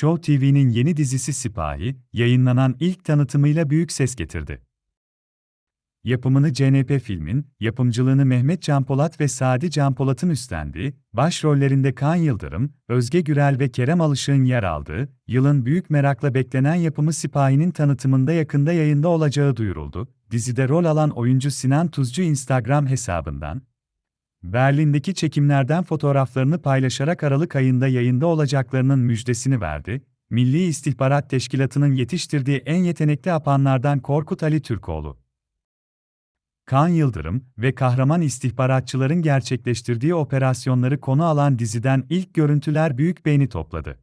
Show TV'nin yeni dizisi Sipahi, yayınlanan ilk tanıtımıyla büyük ses getirdi. Yapımını CNP Film'in, yapımcılığını Mehmet Can Polat ve Sadi Can Polat'ın üstlendiği, başrollerinde Kaan Yıldırım, Özge Gürel ve Kerem Alışık'ın yer aldığı, yılın büyük merakla beklenen yapımı Sipahi'nin tanıtımında yakında yayında olacağı duyuruldu. Dizide rol alan oyuncu Sinan Tuzcu Instagram hesabından, Berlin'deki çekimlerden fotoğraflarını paylaşarak Aralık ayında yayında olacaklarının müjdesini verdi. Milli İstihbarat Teşkilatı'nın yetiştirdiği en yetenekli apanlardan Korkut Ali Türkoğlu. Kaan Yıldırım ve kahraman istihbaratçıların gerçekleştirdiği operasyonları konu alan diziden ilk görüntüler büyük beğeni topladı.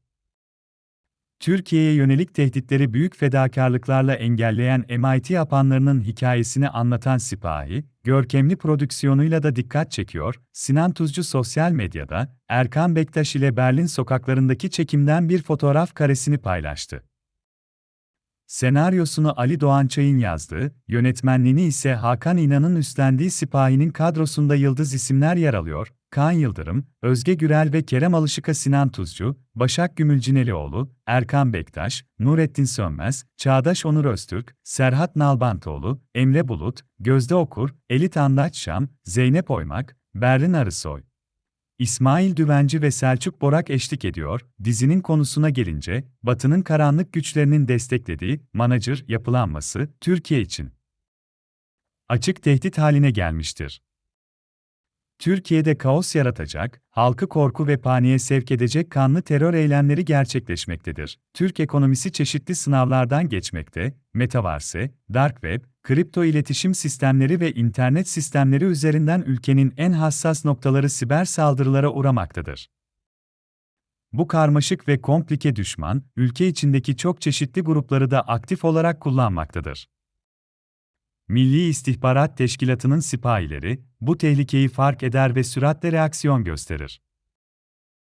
Türkiye'ye yönelik tehditleri büyük fedakarlıklarla engelleyen MIT yapanlarının hikayesini anlatan Sipahi, görkemli prodüksiyonuyla da dikkat çekiyor. Sinan Tuzcu sosyal medyada, Erkan Bektaş ile Berlin sokaklarındaki çekimden bir fotoğraf karesini paylaştı. Senaryosunu Ali Doğançay'ın yazdığı, yönetmenliğini ise Hakan İnan'ın üstlendiği Sipahi'nin kadrosunda yıldız isimler yer alıyor. Kaan Yıldırım, Özge Gürel ve Kerem Alışık'a Sinan Tuzcu, Başak Gümülcinelioğlu, Erkan Bektaş, Nurettin Sönmez, Çağdaş Onur Öztürk, Serhat Nalbantoğlu, Emre Bulut, Gözde Okur, Elit Andaç Şam, Zeynep Oymak, Berrin Arısoy. İsmail Düvenci ve Selçuk Borak eşlik ediyor. Dizinin konusuna gelince, Batı'nın karanlık güçlerinin desteklediği manager yapılanması Türkiye için açık tehdit haline gelmiştir. Türkiye'de kaos yaratacak, halkı korku ve paniğe sevk edecek kanlı terör eylemleri gerçekleşmektedir. Türk ekonomisi çeşitli sınavlardan geçmekte, metaverse, dark web, kripto iletişim sistemleri ve internet sistemleri üzerinden ülkenin en hassas noktaları siber saldırılara uğramaktadır. Bu karmaşık ve komplike düşman, ülke içindeki çok çeşitli grupları da aktif olarak kullanmaktadır. Milli İstihbarat Teşkilatı'nın sipahileri, bu tehlikeyi fark eder ve süratle reaksiyon gösterir.